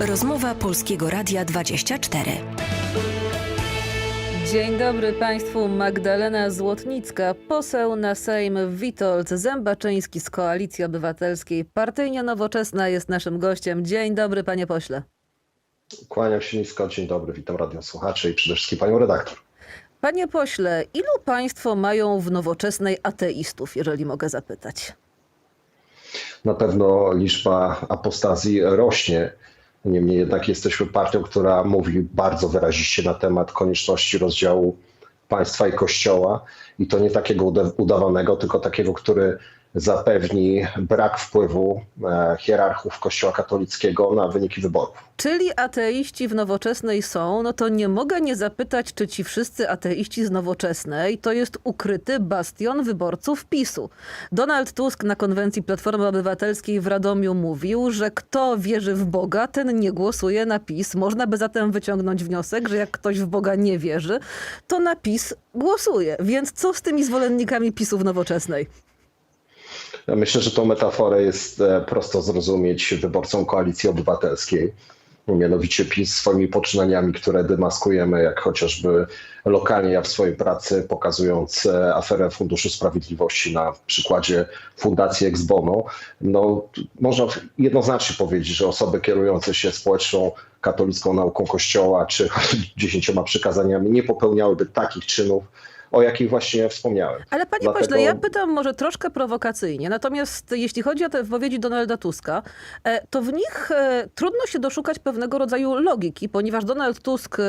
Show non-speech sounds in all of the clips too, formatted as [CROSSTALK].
Rozmowa Polskiego Radia 24. Dzień dobry Państwu. Magdalena Złotnicka, poseł na Sejm Witold Zębaczyński z Koalicji Obywatelskiej. Partyjnie Nowoczesna jest naszym gościem. Dzień dobry Panie Pośle. Kłaniam się nisko, dzień dobry, witam radiosłuchaczy i przede wszystkim panią redaktor. Panie Pośle, ilu Państwo mają w Nowoczesnej ateistów, jeżeli mogę zapytać? Na pewno liczba apostazji rośnie. Niemniej jednak jesteśmy partią, która mówi bardzo wyraziście na temat konieczności rozdziału państwa i kościoła. I to nie takiego uda- udawanego, tylko takiego, który zapewni brak wpływu e, hierarchów Kościoła katolickiego na wyniki wyborów. Czyli ateiści w Nowoczesnej są, no to nie mogę nie zapytać, czy ci wszyscy ateiści z Nowoczesnej to jest ukryty bastion wyborców PiSu. Donald Tusk na konwencji Platformy Obywatelskiej w Radomiu mówił, że kto wierzy w Boga, ten nie głosuje na PiS. Można by zatem wyciągnąć wniosek, że jak ktoś w Boga nie wierzy, to na PiS głosuje. Więc co z tymi zwolennikami PiSu w Nowoczesnej? Myślę, że tą metaforę jest e, prosto zrozumieć wyborcom Koalicji Obywatelskiej. Mianowicie PiS swoimi poczynaniami, które demaskujemy, jak chociażby lokalnie ja w swojej pracy, pokazując e, aferę Funduszu Sprawiedliwości na przykładzie Fundacji Exbono, no, można jednoznacznie powiedzieć, że osoby kierujące się społeczną katolicką nauką Kościoła czy [LAUGHS] dziesięcioma przykazaniami nie popełniałyby takich czynów, o jakich właśnie wspomniałem. Ale panie Dlatego- pośle, ja pytam może troszkę prowokacyjnie, natomiast jeśli chodzi o te wypowiedzi Donalda Tuska, e, to w nich e, trudno się doszukać pewnego rodzaju logiki, ponieważ Donald Tusk e,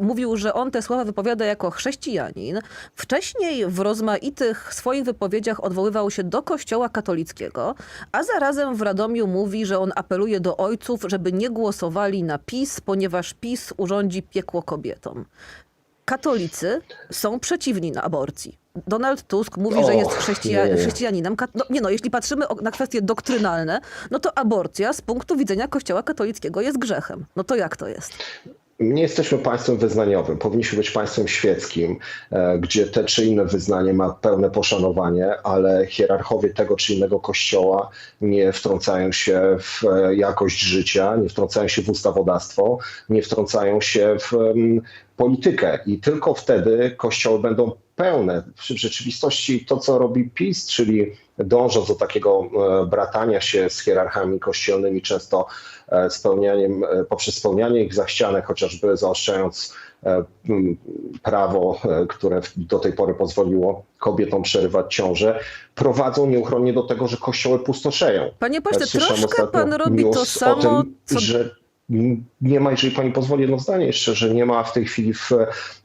mówił, że on te słowa wypowiada jako chrześcijanin. Wcześniej w rozmaitych swoich wypowiedziach odwoływał się do kościoła katolickiego, a zarazem w Radomiu mówi, że on apeluje do ojców, żeby nie głosowali na PiS, ponieważ PiS urządzi piekło kobietom katolicy są przeciwni na aborcji. Donald Tusk mówi, że jest chrześcija- nie, chrześcijaninem. No, nie no, jeśli patrzymy na kwestie doktrynalne, no to aborcja z punktu widzenia kościoła katolickiego jest grzechem. No to jak to jest? Nie jesteśmy państwem wyznaniowym, powinniśmy być państwem świeckim, e, gdzie te czy inne wyznanie ma pełne poszanowanie, ale hierarchowie tego czy innego kościoła nie wtrącają się w e, jakość życia, nie wtrącają się w ustawodawstwo, nie wtrącają się w politykę i tylko wtedy kościoły będą pełne. W rzeczywistości to, co robi PiS, czyli dążąc do takiego e, bratania się z hierarchami kościelnymi, często e, spełnianiem, e, poprzez spełnianie ich zachcianek, chociażby zaostrzając prawo, które do tej pory pozwoliło kobietom przerywać ciążę, prowadzą nieuchronnie do tego, że kościoły pustoszeją. Panie pośle, Słyszałem troszkę pan robi to samo, tym, co... że nie ma, jeżeli pani pozwoli jedno zdanie jeszcze, że nie ma w tej chwili w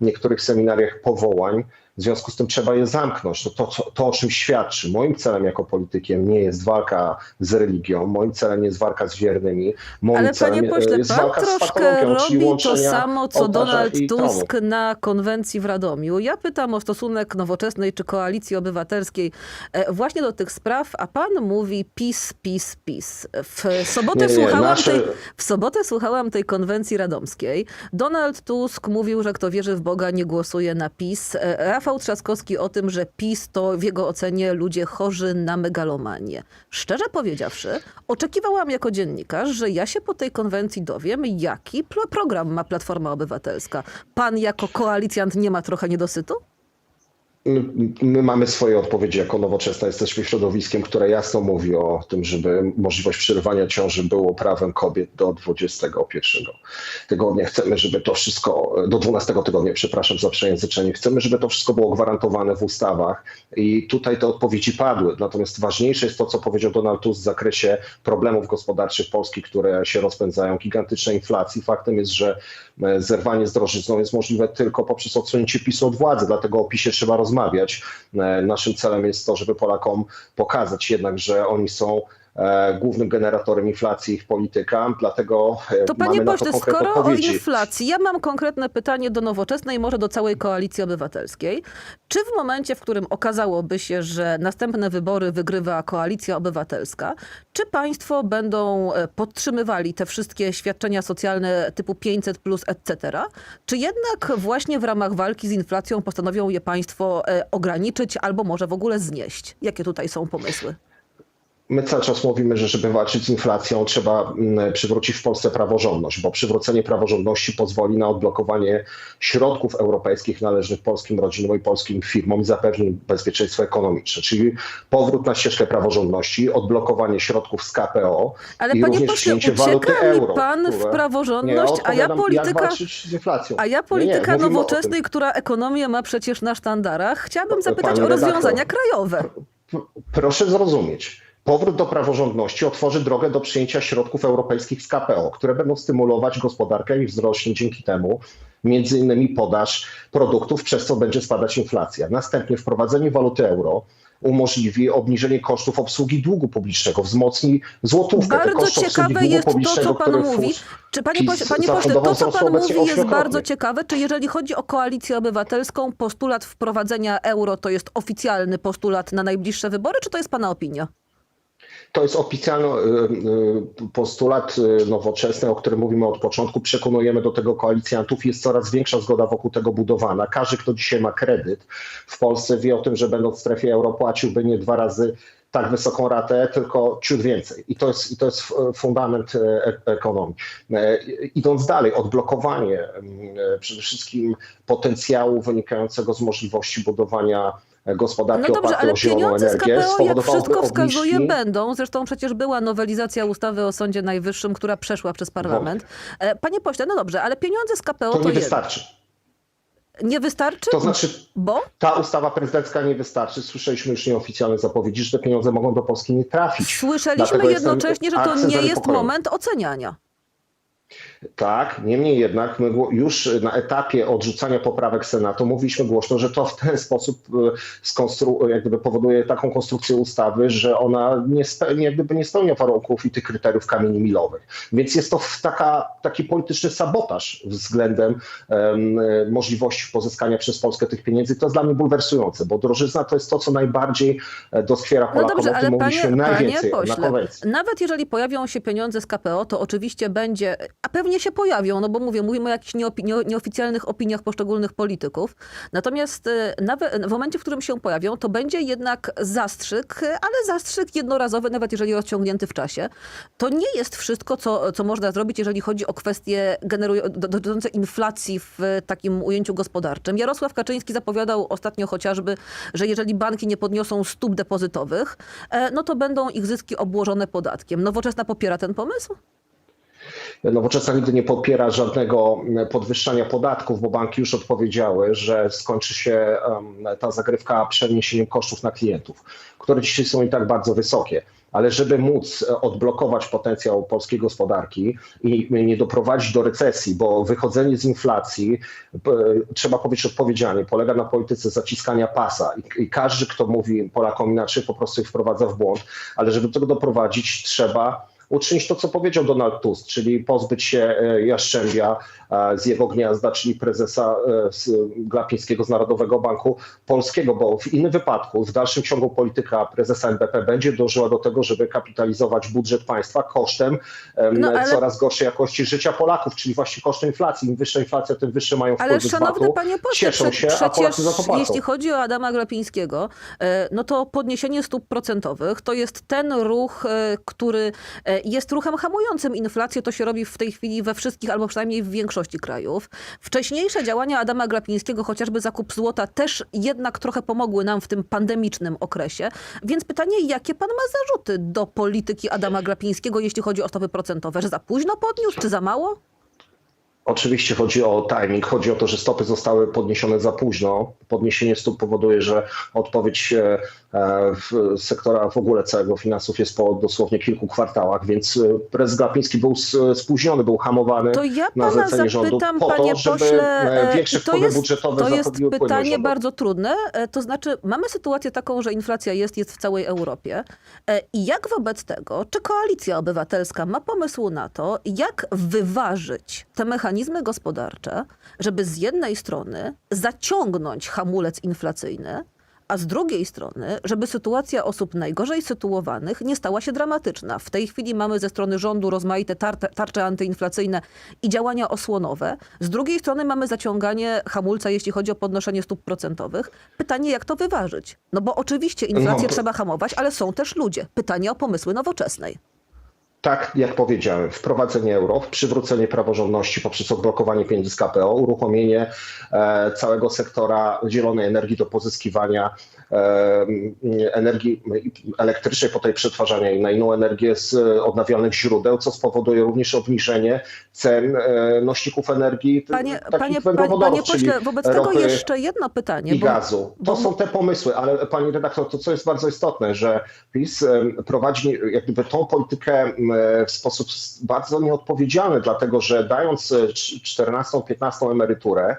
niektórych seminariach powołań, w związku z tym trzeba je zamknąć. To, to, co- to o czym świadczy. Moim celem jako politykiem nie jest walka z religią, moim celem nie jest walka z wiernymi, moim Ale celem panie pośle, jest pan walka z troszkę patologią, robi to samo, co Donald. Tusk na konwencji w Radomiu. Ja pytam o stosunek Nowoczesnej czy Koalicji Obywatelskiej e, właśnie do tych spraw, a pan mówi PiS, PiS, PiS. W sobotę, Nie, nie, słuchałam, nasze- tej, w sobotę słuchałam tej konwencji radomskiej. Donald Tusk mówił, że kto wierzy w Boga nie głosuje na PiS. E, Rafał Trzaskowski o tym, że PiS to w jego ocenie ludzie chorzy na megalomanię. Szczerze powiedziawszy, oczekiwałam jako dziennikarz, że ja się po tej konwencji dowiem, jaki program ma Platforma Obywatelska. Pan jako koalicjant nie ma trochę niedosytu? My, my mamy swoje odpowiedzi jako nowoczesna. Jesteśmy środowiskiem, które jasno mówi o tym, żeby możliwość przerywania ciąży było prawem kobiet do 21 tygodnia. Chcemy, żeby to wszystko, do 12 tygodnia, przepraszam za przejęzyczenie, chcemy, żeby to wszystko było gwarantowane w ustawach i tutaj te odpowiedzi padły. Natomiast ważniejsze jest to, co powiedział Donald Tusk w zakresie problemów gospodarczych Polski, które się rozpędzają, gigantycznej inflacji. Faktem jest, że e, zerwanie z drożyzną jest możliwe tylko poprzez odsunięcie PiSu od władzy, dlatego o PiSie trzeba rozmawiać. E, Naszym celem jest to, żeby Polakom pokazać jednak, że oni są głównym generatorem inflacji ich polityka, dlatego e, To panie mamy pośle, skoro o odpowiedzi. inflacji, ja mam konkretne pytanie do Nowoczesnej, może do całej Koalicji Obywatelskiej. Czy w momencie, w którym okazałoby się, że następne wybory wygrywa Koalicja Obywatelska, czy państwo będą e, podtrzymywali te wszystkie świadczenia socjalne typu 500 plus etc., czy jednak właśnie w ramach walki z inflacją postanowią je państwo e, ograniczyć albo może w ogóle znieść? Jakie tutaj są pomysły? My cały czas mówimy, że żeby walczyć z inflacją, trzeba mm, przywrócić w Polsce praworządność, bo przywrócenie praworządności pozwoli na odblokowanie środków europejskich należnych polskim rodzinom i polskim firmom i zapewni bezpieczeństwo ekonomiczne. Czyli powrót na ścieżkę praworządności, odblokowanie środków z KPO Ale i panie również pośle, przyjęcie waluty euro. pan w praworządność, Nie, a ja polityka... A ja Nie, nie, polityka mówimy o nowoczesnej, która ekonomię ma przecież na sztandarach, chciałabym zapytać Pani o redaktor. rozwiązania krajowe. Proszę zrozumieć. Powrót do praworządności otworzy drogę do przyjęcia środków europejskich z KPO, które będą stymulować gospodarkę i wzrośnie dzięki temu między innymi podaż produktów, przez co będzie spadać inflacja. Następnie wprowadzenie waluty euro umożliwi obniżenie kosztów obsługi długu publicznego, wzmocni złotówkę. Bardzo ciekawe jest to, co pan mówi. Czy panie, pośle, panie pośle, to co pan mówi jest bardzo ciekawe. Czy jeżeli chodzi o koalicję obywatelską, postulat wprowadzenia euro to jest oficjalny postulat na najbliższe wybory, czy to jest pana opinia? To jest oficjalny y, postulat y, nowoczesny, o którym mówimy od początku. Przekonujemy do tego koalicjantów. Jest coraz większa zgoda wokół tego budowana. Każdy, kto dzisiaj ma kredyt w Polsce, wie o tym, że będąc w strefie euro płaciłby nie dwa razy tak wysoką ratę, tylko ciut więcej. I to jest, i to jest fundament e, ekonomii. E, Idąc dalej, odblokowanie mm, e, przede wszystkim potencjału wynikającego z możliwości budowania e, gospodarki No dobrze, ale o zieloną pieniądze z energię KPO, jak wszystko wskazuje, obniżki- będą. Zresztą przecież była nowelizacja ustawy o Sądzie Najwyższym, która przeszła przez parlament. E, Panie pośle, no dobrze, ale pieniądze z KPO To to, nie jedno. wystarczy. Nie wystarczy? To znaczy, Bo? ta ustawa prezydencka nie wystarczy. Słyszeliśmy już nieoficjalne zapowiedzi, że te pieniądze mogą do Polski nie trafić. Słyszeliśmy Dlatego jednocześnie, że to nie jest moment oceniania. Tak, niemniej jednak my już na etapie odrzucania poprawek Senatu mówiliśmy głośno, że to w ten sposób e, skonstru- jak gdyby powoduje taką konstrukcję ustawy, że ona nie, spe- nie, jak gdyby nie spełnia warunków i tych kryteriów kamieni milowych. Więc jest to taka, taki polityczny sabotaż względem em, e, możliwości pozyskania przez Polskę tych pieniędzy. To jest dla mnie bulwersujące, bo drożyzna to jest to, co najbardziej e, doskwiera No Polakom. dobrze, o tym ale panie, mówiliśmy panie najwięcej na pośle, konwencji. nawet jeżeli pojawią się pieniądze z KPO, to oczywiście będzie, a pewnie się pojawią, no bo mówię, mówimy o jakichś nieoficjalnych opiniach poszczególnych polityków. Natomiast e, nawet w momencie, w którym się pojawią, to będzie jednak zastrzyk, ale zastrzyk jednorazowy, nawet jeżeli rozciągnięty w czasie. To nie jest wszystko, co, co można zrobić, jeżeli chodzi o kwestie dotyczące inflacji w takim ujęciu gospodarczym. Jarosław Kaczyński zapowiadał ostatnio chociażby, że jeżeli banki nie podniosą stóp depozytowych, e, no to będą ich zyski obłożone podatkiem. Nowoczesna popiera ten pomysł? Nowoczesna nigdy nie popiera żadnego podwyższania podatków, bo banki już odpowiedziały, że skończy się ta zagrywka przeniesieniem kosztów na klientów, które dzisiaj są i tak bardzo wysokie. Ale żeby móc e, odblokować potencjał polskiej gospodarki i nie doprowadzić do recesji, bo wychodzenie z inflacji, p- trzeba powiedzieć odpowiedzialnie, polega na polityce zaciskania pasa i każdy, kto mówi Polakom inaczej, po prostu ich wprowadza w błąd, ale żeby do tego doprowadzić, trzeba uczynić to, co powiedział Donald Tusk, czyli pozbyć się e, Jaszczębia e, z jego gniazda, czyli prezesa e, z Glapińskiego z Narodowego Banku Polskiego, bo w innym wypadku, w dalszym ciągu polityka prezesa NBP będzie dążyła do tego, żeby kapitalizować budżet państwa kosztem em, No, ale- coraz gorszej jakości życia Polaków, czyli właśnie kosztem inflacji. Im wyższa inflacja, tym wyższe mają wpływy Ale z szanowny panie pośle, Cieszą się, a Polacy przecież za to płacą. jeśli chodzi o Adama Glapińskiego, no to podniesienie stóp procentowych to jest ten ruch, który jest ruchem hamującym inflację. To się robi w tej chwili we wszystkich, albo przynajmniej w większości krajów. Wcześniejsze działania Adama Glapińskiego, chociażby zakup złota, też jednak trochę pomogły nam w tym pandemicznym okresie. Więc pytanie, jakie pan ma zarzuty do polityki Adama Glapińskiego, jeśli chodzi o stopy procentowe? Że za późno podniósł, czy za mało? Oczywiście chodzi o timing, chodzi o to, że stopy zostały podniesione za późno. Podniesienie stóp powoduje, że odpowiedź e, w sektora w ogóle całego finansów jest po dosłownie kilku kwartałach, więc e, prezes Glapiński był spóźniony, był hamowany To ja na zlecenie rządu zapytam, po panie to, żeby pośle, e, e, większe wpływy jest, budżetowe to jest pytanie bardzo trudne. E, To znaczy, mamy sytuację taką, że inflacja jest, jest w całej Europie. E, I jak wobec tego, czy koalicja obywatelska ma pomysł na to, jak wyważyć te mechanizmy gospodarcze, żeby z jednej strony zaciągnąć hamulec inflacyjny, a z drugiej strony, żeby sytuacja osób najgorzej sytuowanych nie stała się dramatyczna. W tej chwili mamy ze strony rządu rozmaite tarcze, tarcze antyinflacyjne i działania osłonowe. Z drugiej strony mamy zaciąganie hamulca, jeśli chodzi o podnoszenie stóp procentowych. Pytanie, jak to wyważyć? No bo oczywiście inflację No, to- trzeba hamować, ale są też ludzie. Pytanie o pomysły nowoczesnej. Tak, jak powiedziałem, wprowadzenie euro, przywrócenie praworządności poprzez odblokowanie pieniędzy z KPO, uruchomienie e, całego sektora zielonej energii do pozyskiwania e, energii elektrycznej, potem przetwarzania jej na inną energię z odnawialnych źródeł, co spowoduje również obniżenie cen e, nośników energii Panie, takich panie, panie, węglowodorów, panie pośle, czyli wobec tego jeszcze jedno pytanie. i bo- gazu. To bo- są te pomysły, ale pani redaktor, to co jest bardzo istotne, że PiS prowadzi jak gdyby tą politykę w sposób bardzo nieodpowiedzialny, dlatego że dając e, cz- 14-15 emeryturę,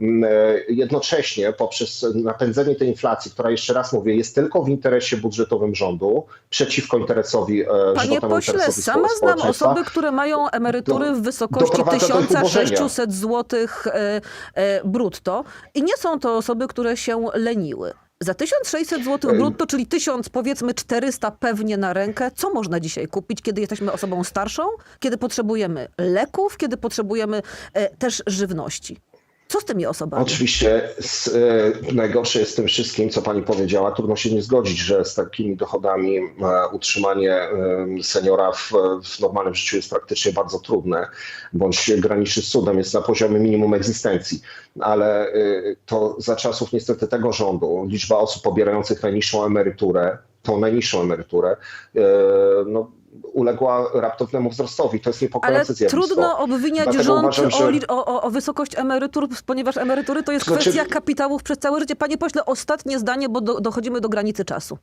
m, e, jednocześnie poprzez napędzenie tej inflacji, która jeszcze raz mówię, jest tylko w interesie budżetowym rządu, przeciwko interesowi e, Panie pośle, sama znam osoby, które mają emerytury w wysokości doprowadza do ich ubożenia. 1600 zł e, e, brutto i nie są to osoby, które się leniły. Za 1600 zł brutto, czyli 1000 powiedzmy 400 pewnie na rękę, co można dzisiaj kupić, kiedy jesteśmy osobą starszą, kiedy potrzebujemy leków, kiedy potrzebujemy e, też żywności? Co z tymi osobami? Oczywiście s- e, najgorsze jest w tym wszystkim, co pani powiedziała. Trudno się nie zgodzić, że z takimi dochodami e, utrzymanie e, seniora w, w normalnym życiu jest praktycznie bardzo trudne, bądź graniczy z cudem, jest na poziomie minimum egzystencji. Ale e, to za czasów niestety tego rządu liczba osób pobierających najniższą emeryturę, tą najniższą emeryturę, e, no, uległa raptownemu wzrostowi. To jest Ale niepokojące zjawisko. trudno obwiniać Dlatego rząd uważam, o, że- o, o, o wysokość emerytur, ponieważ emerytury to jest znaczy- kwestia kapitałów przez całe życie. Panie pośle, ostatnie zdanie, bo do, dochodzimy do granicy czasu.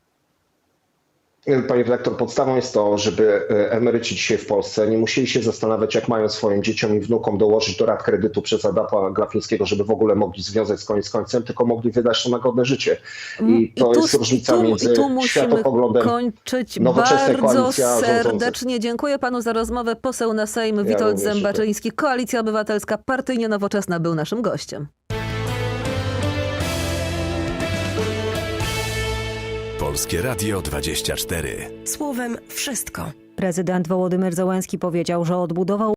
Panie redaktor, podstawą jest to, żeby e, emeryci dzisiaj w Polsce nie musieli się zastanawiać, jak mają swoim dzieciom i wnukom dołożyć do rat kredytu przez Adapa Glapińskiego, żeby w ogóle mogli związać z koniec z końcem, tylko mogli wydać to na godne życie. I to tu, jest różnica i tu, między i tu światopoglądem. kończyć. nowoczesnej Bardzo serdecznie dziękuję panu za rozmowę. Poseł na Sejm Witold również Zębaczyński, Koalicja Obywatelska, partyjnie nowoczesna był naszym gościem. Polskie Radio 24. Słowem wszystko. Prezydent Wołodymyr Zełenski powiedział, że odbudował